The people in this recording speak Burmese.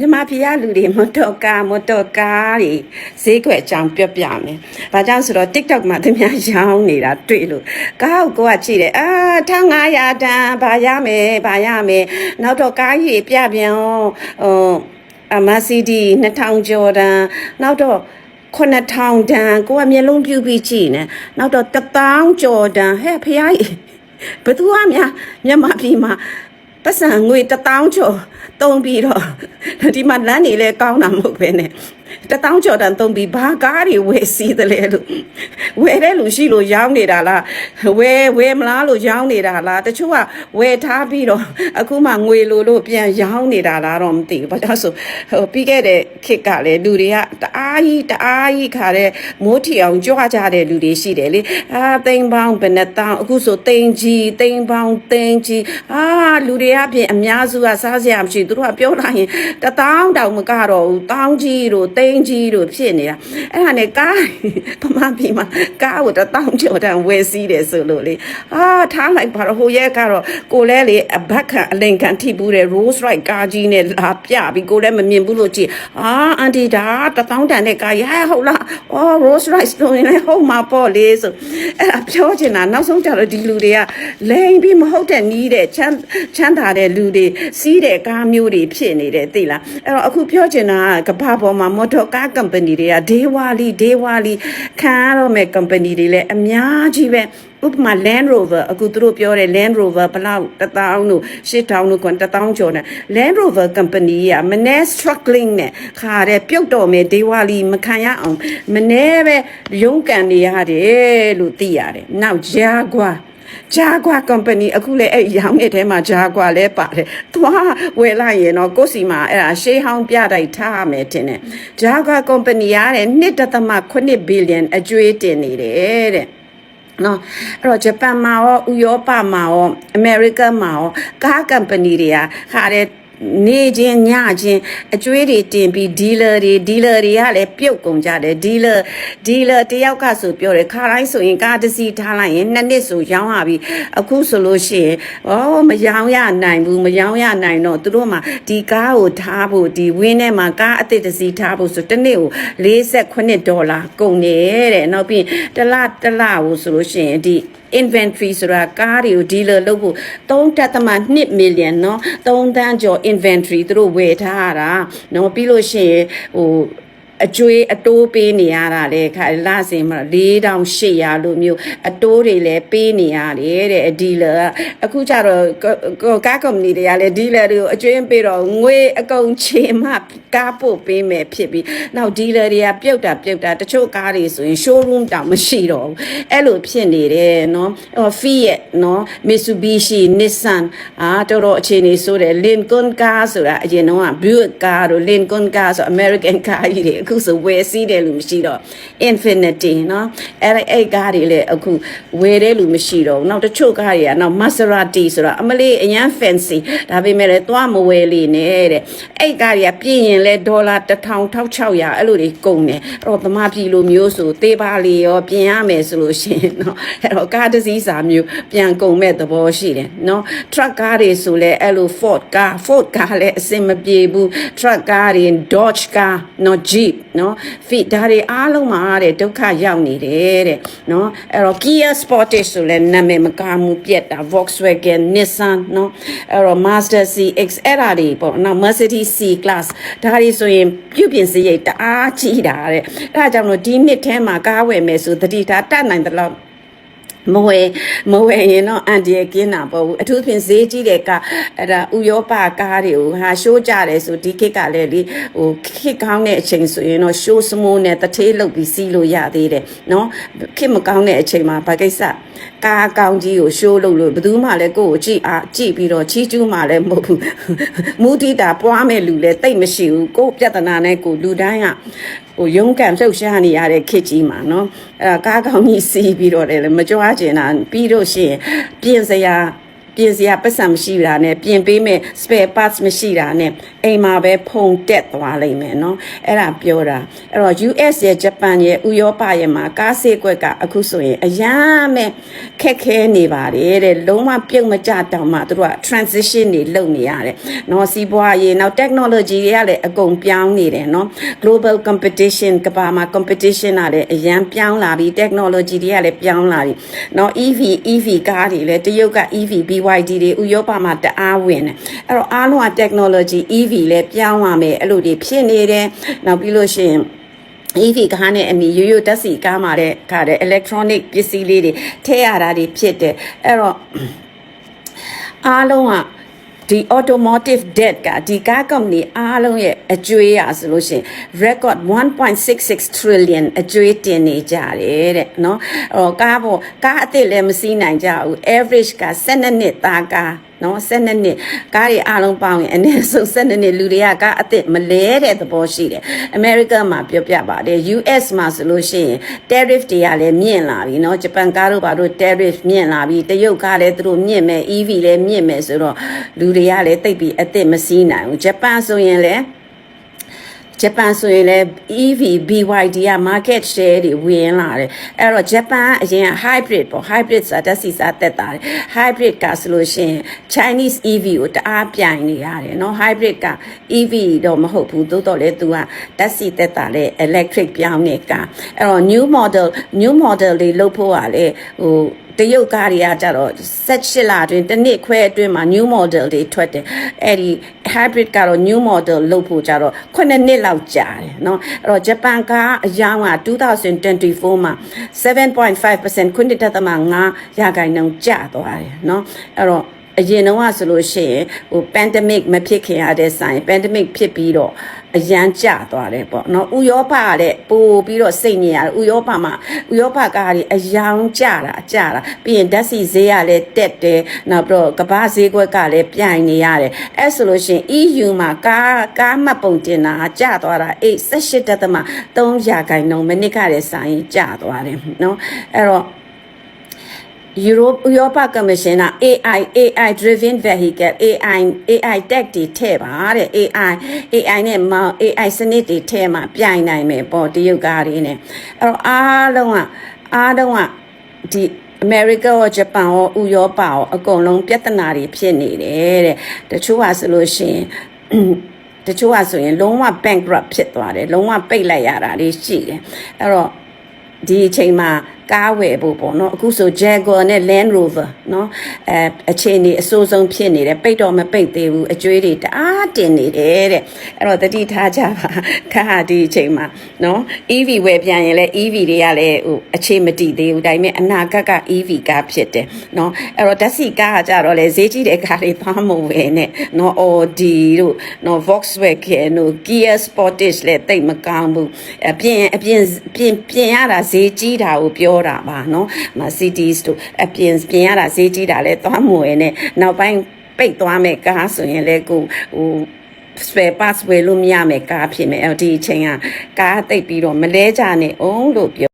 မြန်မာပြည်ကလူတွေမတော်ကားမတော်ကားတွေဈေးကွက်အကြောင်းပြောပြမယ်။ဘာကြောင့်ဆိုတော့ TikTok မှာသူများရောင်းနေတာတွေ့လို့ကားကိုကိုကကြည့်တယ်အာ1500တန်ဘာရမယ်ဘာရမယ်နောက်တော့ကားကြီးပြပြန်ဟိုအမစီဒီ2000ကျော်တန်နောက်တော့9000တန်ကိုကမျက်လုံးပြူပြီးကြည့်နေနောက်တော့1000ကျော်တန်ဟဲ့ဖះကြီးဘသူကများမြန်မာပြည်မှာပတ်စံငွေ1000ကျော်တုံးပြီးတော့ဒီမှာလမ်းနေလဲကောင်းတာမဟုတ်ပဲနဲ့1000ကျော်တန်တုံးပြီးဘာကားတွေဝယ်စီးတယ်လဲလို့ဝယ်တဲ့လူရှိလို့ရောင်းနေတာလားဝယ်ဝယ်မလားလို့ရောင်းနေတာလားတချို့ကဝယ်ထားပြီးတော့အခုမှငွေလိုလို့ပြန်ရောင်းနေတာလားတော့မသိဘူးဘာကြောင့်ဆိုဟိုပြီးခဲ့တဲ့ခေတ်ကလည်းလူတွေကတအားကြီးတအားကြီးခါတဲ့မိုးထီအောင်ကြွကြတဲ့လူတွေရှိတယ်လေအာသိန်းပေါင်းဘယ်နှတောင်းအခုဆိုသိန်းကြီးသိန်းပေါင်းသိန်းကြီးအာလူတွေအပြင်အများစုကစားစရာမရှိသူတို့ကပြောလိုက်ရင်တတောင်းတောင်မကတော့ဘူးတောင်းကြီးတို့သိန်းကြီးတို့ဖြစ်နေတာအဲ့ဒါနဲ့ကားပမာပြည်မှာကားကိုတတောင်းကျော်တန်ဝယ်စီးတယ်ဆိုလို့လေအာထားလိုက်ပါတော့ဟိုရဲကတော့ကိုလဲလေအဘက်ခံအလင်ခံထိဘူးတဲ့ Rolls Royce ကားကြီးနဲ့လာပြပြီးကိုလည်းမမြင်ဘူးလို့ကြည့်အာအန်တီဒါတတောင်းတန်တဲ့ကားကြီးဟဲ့ဟုတ်လားအော် Rolls Royce လို့ရင်လည်းဟုတ်မှာပေါ့လေဆိုအဲ့ဒါပြောချင်တာနောက်ဆုံးကြတော့ဒီလူတွေကလိန်ပြီးမဟုတ်တဲ့နီးတဲ့ချမ်းချမ်းသာတဲ့လူတွေစီးတဲ့ကားမျိုးတွေဖြစ်နေတယ်သိလားအဲ့တော့အခုပြောချင်တာကကမ္ဘာပေါ်မှာမော်တော်ကား company တွေကဒေဝါလီဒေဝါလီခံရတော့မဲ့ company တွေလည်းအများကြီးပဲဥပမာ Land Rover အခုသူတို့ပြောတဲ့ Land Rover ဘလောက်1000တို့8000တို့ကွန်1000ကျော်နဲ့ Land Rover company ကမနေ့ struggling နဲ့ခါတဲ့ပြုတ်တော်မယ်ဒေဝါလီမခံရအောင်မနေ့ပဲရုန်းကန်နေရတယ်လို့သိရတယ်။နောက် Jaguar Jaguar company အခုလည်းအဲ့ရောင်းတဲ့ထဲမှာ Jaguar လည်းပါတယ်။သွားဝယ်လိုက်ရင်တော့ကိုယ့်စီမှာအဲ့ဒါရှေးဟောင်းပြတိုက်ထားရမယ်တင်တယ်။ Jaguar company ရတဲ့1.8 billion အကျွေးတင်နေတယ်တဲ့။နော်အဲ့တော့ဂျပန်မှာရောဥရောပမှာရောအမေရိကမှာရောကားကမ်ပဏီတွေကခါတဲ့ နေချင်းညချင်းအကျွေးတွေတင်ပြီးဒီလာတွေဒီလာတွေကလည်းပြုတ်ကုန်ကြတယ်ဒီလာဒီလာတယောက်ကဆိုပြောတယ်ခါတိုင်းဆိုရင်ကားတစ်စီးထားလိုက်ရင်နှစ်နှစ်ဆိုရောင်းရပြီအခုဆိုလို့ရှိရင်ဩမရောင်းရနိုင်ဘူးမရောင်းရနိုင်တော့သူတို့မှဒီကားကိုထားဖို့ဒီဝင်းထဲမှာကားအသစ်တစ်စီးထားဖို့ဆိုတစ်နှစ်ကို48ဒေါ်လာကုန်နေတဲ့နောက်ပြီးတစ်လတစ်လကိုဆိုလို့ရှိရင်ဒီ inventory ဆိုတာကားတွေကို dealer လုပ်ဖို့3.2 million เนาะ3တန်းကျော် inventory သူတို့ဝယ်ထားရတာเนาะပြီးလို့ရှိရင်ဟို အကျွေးအတိုးပေးနေရတာလေခါလစဉ်မှာ4800လို့မျိုးအတိုးတွေလည်းပေးနေရတယ်တဲ့ဒီလာအခုကျတော့ကားကုမ္ပဏီတွေကလည်းဒီလာတွေကိုအကျွေးပေးတော့ငွေအကုန်ချေမှကားပို့ပေးမယ်ဖြစ်ပြီးနောက်ဒီလာတွေကပြုတ်တာပြုတ်တာတချို့ကားတွေဆိုရင် showroom တောင်မရှိတော့ဘူးအဲ့လိုဖြစ်နေတယ်နော်ဟော Fiat နော် Mitsubishi Nissan အာတော်တော်အခြေအနေဆိုတယ် Lincoln ကားဆိုတာအရင်တော့ Buick ကားတို့ Lincoln ကားဆို American ကားကြီးတွေအခုဆိုဝယ်စီးတယ်လို့မရှိတော့ Infinity เนาะအဲ့ဒီအဲ့ကားတွေလည်းအခုဝယ်တယ်လို့မရှိတော့ဘူးနောက်တချို့ကားတွေကနောက် Maserati ဆိုတာအမလေးအရန် fancy ဒါပေမဲ့လည်းသွားမဝယ်လေနဲ့တဲ့အဲ့ကားတွေကပြည့်ရင်လဲဒေါ်လာ1600အဲ့လိုတွေကုန်တယ်အဲ့တော့သမားပြည်လိုမျိုးဆိုသေးပါလေရောပြင်ရမယ်ဆိုလို့ရှိရင်เนาะအဲ့တော့ကားတစ်စီးစာမျိုးပြန်ကုန်မဲ့သဘောရှိတယ်เนาะ truck ကားတွေဆိုလဲအဲ့လို Ford ကား Ford ကားလည်းအဆင်မပြေဘူး truck ကားတွေ Dodge ကားเนาะ Jeep နော် fit ဒါတွေအားလုံးမှာတဲ့ဒုက္ခရောက်နေတယ်တဲ့နော်အဲ့တော့ Kia Sportage ဆိုလဲနာမည်မကားမှုပြက်တာ Volkswagen Nissan နော်အဲ့တော့ Mazda CX အဲ့ဒါတွေပေါ့နော် Mercedes C Class ဒါတွေဆိုရင်ပြုပြင်စရိတ်တအားကြီးတာတဲ့အဲ့ဒါကြောင့်လို့ဒီနှစ်ထဲမှာကားဝယ်မယ်ဆိုတတိထားတတ်နိုင်တယ်လို့ မဝယ်မဝယ်ရင်တော့အန်ဒီရကင်းတာပေါ့ဘူးအထူးဖြင့်ဈေးကြီးတဲ့ကအဲ့ဒါဥရောပကားတွေကိုဟာရှိုးကြတယ်ဆိုဒီခေတ်ကလည်းလေဟိုခေတ်ကောင်းတဲ့အချိန်ဆိုရင်တော့ရှိုးစမိုးနဲ့တထေးလုတ်ပြီးစီးလို့ရသေးတယ်နော်ခေတ်မကောင်းတဲ့အချိန်မှာဘာကိစ္စကားကောင်းကြီးကိုရှိုးလုတ်လို့ဘယ်သူမှလည်းကိုယ့်ကိုကြည့်အားကြည့်ပြီးတော့ချီးကျူးမှလည်းမဟုတ်ဘူးမူတီတာပွားမဲ့လူလည်းတိတ်မရှိဘူးကိုယ့်ပြဿနာနဲ့ကိုယ်လူတိုင်းကဟိုရုံးကန်လှုပ်ရှားနေရတဲ့ခေတ်ကြီးမှာเนาะအဲ့ဒါကားကောင်းကြီးစီးပြီးတော့လည်းမကြွားကျင်တာပြီးတော့ရှိရင်ပြင်စရာ ပြင်စရာပတ်စံမရှိတာနဲ့ပြင်ပေးမဲ့ spare parts မရှိတာနဲ့အိမ်မှာပဲဖုံတက်သွားလိမ့်မယ်เนาะအဲ့ဒါပြောတာအဲ့တော့ US ရဲ့ Japan ရဲ့ဥရောပရဲ့မှာကားဆေးကွက်ကအခုဆိုရင်အရန်မဲ့ခက်ခဲနေပါတယ်တဲ့လုံးဝပြုတ်မကြတောင်မှသူတို့က transition တွေလုပ်နေရတယ်เนาะစီးပွားရေးနောက် technology တွေကလည်းအကုန်ပြောင်းနေတယ်เนาะ global competition ကမ္ဘာမှာ competition ကလည်းအရန်ပြောင်းလာပြီ technology တွေကလည်းပြောင်းလာပြီเนาะ EV EV ကားတွေလည်းတရုတ်က EV BYD တွေဥရောပမှာတအားဝင်တယ်အဲ့တော့အားလုံးက technology EV လည်းပြောင်းလာမယ်အဲ့လိုတွေဖြစ်နေတယ်နောက်ပြီးလို့ရှိရင် EV ကားနဲ့အနီရိုးရိုးတက်စီကားမှာတဲ့ခါတဲ့ electronic ပစ္စည်းလေးတွေထည့်ရတာတွေဖြစ်တယ်အဲ့တော့အားလုံးက ဒီ automotive debt ကဒီကား company အားလုံးရဲ့အကျွေးရဆိုလို့ရှိရင် record 1.66 trillion အကျွေးတင်နေကြတယ်တဲ့เนาะအဲ့တော့ကားပေါ်ကားအစ်စ်လည်းမစီးနိုင်ကြဘူး average က12နှစ်သားကား နော်12နှစ်ကားတွေအားလုံးပေါင်းရင်အနည်းဆုံး12နှစ်လူတွေကကားအစ်စ်မလဲတဲ့သဘောရှိတယ်။ America မှာပြောပြပါတယ် US မှာဆိုလို့ရှိရင် tariff တွေကလည်းမြင့်လာပြီနော်ဂျပန်ကားတို့ဘာတို့ tariff မြင့်လာပြီတရုတ်ကားလည်းသူတို့မြင့်မယ် EV လည်းမြင့်မယ်ဆိုတော့လူတွေကလည်းတိတ်ပြီးအစ်စ်မစီးနိုင်ဘူးဂျပန်ဆိုရင်လည်း ဂျပန်ဆိုရင်လည်း EV BYD က market share တွေဝင်လာတယ်အဲ့တော့ဂျပန်အရင် hybrid ပေါ့ hybrid ဆိုတာတက်စီစားတက်တာတယ် hybrid ကဆိုလို့ရှိရင် Chinese EV ကိုတအားပြိုင်နေရတယ်เนาะ hybrid က EV တော့မဟုတ်ဘူးသို့တော့လေ तू ကတက်စီတက်တာလေ electric ပြောင်းနေကအဲ့တော့ new model new model တွေလုပ်ဖို့ကလေဟို တရုတ်ကားတွေကကြတော့18လအတွင်းတစ်နှစ်ခွဲအတွင်းမှာ new model တွေထွက်တယ်အဲ့ဒီ hybrid ကတော့ new model လုပ်ဖို့ကြတော့9နှစ်လောက်ကြာတယ်เนาะအဲ့တော့ဂျပန်ကားအယောင်းက2024မှာ7.5%ခွင့်တက်သမ5ရာခိုင်နှုန်းကျသွားတယ်เนาะအဲ့တော့ အရင်တော့ဆိုလို့ရှိရင်ဟို pandemic မဖြစ်ခင်ရတဲ့ဆိုင် pandemic ဖြစ်ပြီးတော့အရန်ကျသွားတယ်ပေါ့နော်ဥရောပကလည်းပို့ပြီးတော့စိတ်ညစ်ရတယ်ဥရောပမှာဥရောပကားတွေအယောင်ကျတာကျတာပြီးရင်ဓာတ်ဆီဈေးကလည်းတက်တယ်နောက်ပြီးတော့ကမ္ဘာဈေးကွက်ကလည်းပြိုင်နေရတယ်အဲ့ဆိုလို့ရှိရင် EU မှာကားကားမှတ်ပုံတင်တာကျသွားတာအေး18တက်သမ3ရာခိုင်နှုန်းမနစ်ကလည်းစာရင်ကျသွားတယ်နော်အဲ့တော့ Europe ဥရောပကမရှင်က AI AI driven vehicle AI AI tech တွေထည့်ပါတဲ့ AI AI နဲ့မောင် AI စနစ်တွေထည့်မှပြိုင်နိုင်မယ်ပေါ့တရုတ်ကားတွေနဲ့အဲ့တော့အားလုံးကအားလုံးကဒီ America ရော Japan ရောဥရောပရောအကုန်လုံးပြဿနာတွေဖြစ်နေတယ်တဲ့တချို့ကဆိုလို့ရှိရင်တချို့ကဆိုရင်လုံးဝ bankrupt ဖြစ်သွားတယ်လုံးဝပိတ်လိုက်ရတာတွေရှိတယ်အဲ့တော့ဒီအချိန်မှာ ကားဝယ်ဖို့ပေါ့နော်အခုဆို Jaguar နဲ့ Land Rover နော်အဲအခြေအနေအဆိုးဆုံးဖြစ်နေတယ်ပိတ်တော့မပိတ်သေးဘူးအကျွေးတွေတအားတင်နေတယ်တဲ့အဲ့တော့တတိထားကြပါခါဟာဒီအချိန်မှာနော် EV ဝယ်ပြန်ရင်လည်း EV တွေကလည်းဟိုအခြေမတည်သေးဘူးဒါပေမဲ့အနာဂတ်က EV ကားဖြစ်တယ်နော်အဲ့တော့ဓာတ်ဆီကားကကြတော့လေဈေးကြီးတဲ့ကားတွေသွားမဝယ်နဲ့နော် Audi တို့နော် Volkswagen တို့ Kia Sportage လည်းတိတ်မကောင်းဘူးအပြင်အပြင်ပြင်ပြင်ရတာဈေးကြီးတာကိုပြောတာပါနော် Mercedes တို့အပြင်ပြင်ရတာဈေးကြီးတာလဲသွားမဝယ်နဲ့နောက်ပိုင်းပိတ်သွားမဲ့ကားဆိုရင်လေကိုဟို spare parts ဝယ်လို့မရမယ်ကားဖြစ်မယ်အဲ့ဒီအချိန်ကကားတိတ်ပြီးတော့မလဲကြနဲ့အောင်လို့ပြော